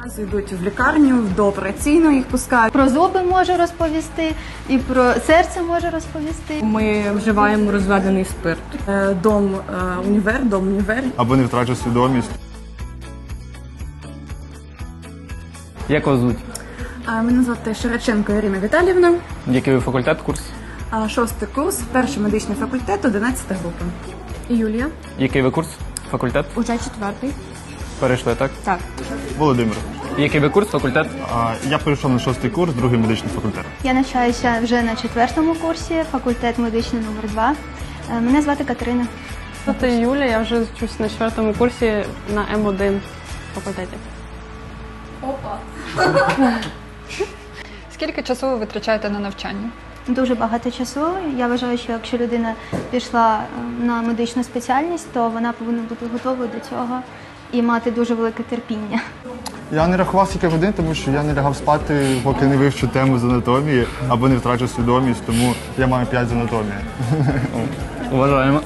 Одразу йдуть в лікарню, до операційної їх пускають. Про зуби може розповісти, і про серце може розповісти. Ми вживаємо розведений спирт. Е, Дом е, універ, дом універ. або не втрачу свідомість. Як вас звуть? А, Мене звати Широченко Ірина Віталіївна. Який ви факультет курс? А, Шостий курс, перший медичний факультет, 11 група. Юлія. Який ви курс? Факультет? Уже четвертий. Перейшли, так? Так. Володимир. Який ви курс? Факультет? А, я перейшов на шостий курс, другий медичний факультет. Я навчаюся вже на четвертому курсі, факультет медичний номер 2 Е, Мене звати Катерина. Звати Юлія, я вже вчусь на четвертому курсі на М1 факультеті. Опа. Скільки часу ви витрачаєте на навчання? Дуже багато часу. Я вважаю, що якщо людина пішла е, на медичну спеціальність, то вона повинна бути готовою до цього і мати дуже велике терпіння. Я не рахував скільки годин, тому що я не лягав спати, поки не вивчу тему з анатомії, або не втрачу свідомість, тому я маю 5 з анатомії. Уважаємо.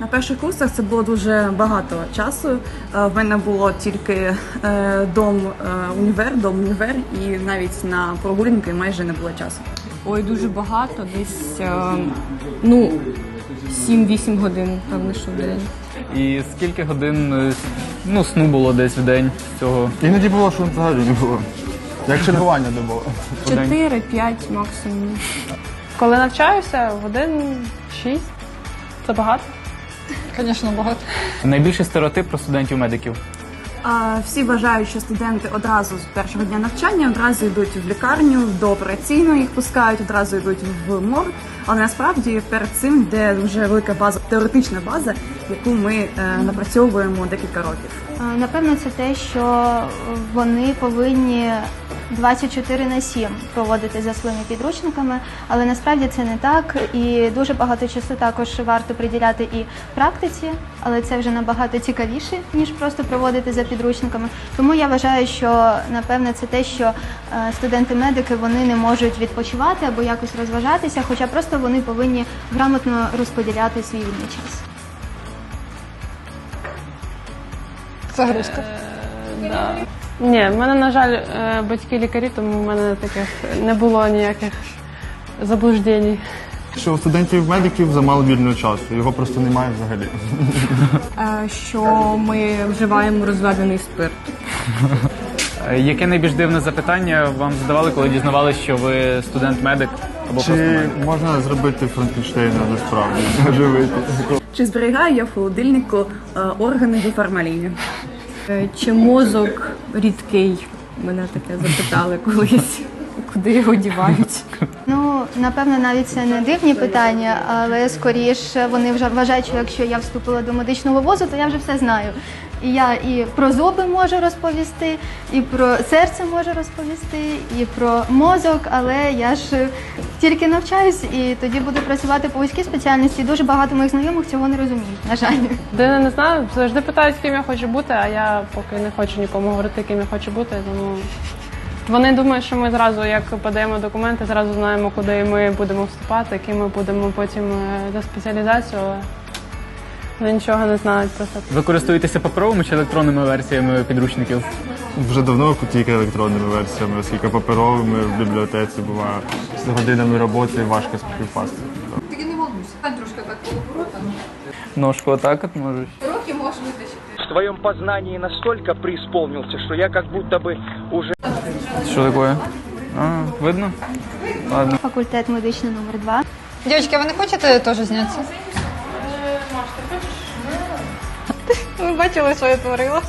На перших курсах це було дуже багато часу. Е, В мене було тільки е, дом е, універ, дом універ, і навіть на прогулянки майже не було часу. Ой, дуже багато, десь е, ну 7-8 годин, певно, що в день. І скільки годин е, ну, сну було десь в день з цього? Іноді було, що взагалі не було. Як чергування не було. 4-5 максимум. Коли навчаюся, годин 6. Це багато. Звісно, багато. Найбільший стереотип про студентів-медиків. Всі вважають, що студенти одразу з першого дня навчання одразу йдуть в лікарню, до операційної їх пускають, одразу йдуть в морг. Але насправді перед цим де вже велика база, теоретична база, яку ми е, напрацьовуємо декілька років. Е, Напевно, це те, що вони повинні 24 на 7 проводити за своїми підручниками, але насправді це не так. І дуже багато часу також варто приділяти і практиці, але це вже набагато цікавіше, ніж просто проводити за підручниками. Тому я вважаю, що напевне це те, що е, студенти-медики вони не можуть відпочивати або якось розважатися, хоча просто вони повинні грамотно розподіляти свій вільний час. Загрузка. Ні, в мене, на жаль, е, батьки лікарі, тому в мене таких не було ніяких заблуждень. Що у студентів-медиків замало вільного часу, його просто немає взагалі. Е, що ми вживаємо розведений спирт. Е, Яке найбільш дивне запитання вам задавали, коли дізнавалися, що ви студент-медик або просто Чи медик? можна зробити Франкенштейна насправді? Оживити? Чи зберігаю я в холодильнику е, органи в формаліні? Е, Чи мозок рідкий? Мене таке запитали колись. Куди його дівають? Ну, напевно, навіть це не дивні питання, але скоріше вони вже вважають, що якщо я вступила до медичного вузу, то я вже все знаю. І я і про зуби можу розповісти, і про серце можу розповісти, і про мозок, але я ж тільки навчаюсь і тоді буду працювати по вузькій спеціальності. Дуже багато моїх знайомих цього не розуміють, на жаль. Дина не знаю, завжди питають, ким я хочу бути, а я поки не хочу нікому говорити, ким я хочу бути. Тому вони думають, що ми зразу, як подаємо документи, зразу знаємо, куди ми будемо вступати, ким ми будемо потім е, за спеціалізацію. Вони нічого не знають про це. Ви користуєтеся паперовими чи електронними версіями підручників? Вже давно тільки електронними версіями, оскільки паперовими в бібліотеці буває з годинами роботи важко співпасти. Тільки не волнуйся. Трошки так полоборота. Ножку отак от можеш. Руки можеш витащити. в твоем познании настолько преисполнился, что я как будто бы уже Що таке? А, видно? Ладно. Факультет медичний номер 2 Дівчатки, ви не хочете теж знятися? Ми бачили своє творило.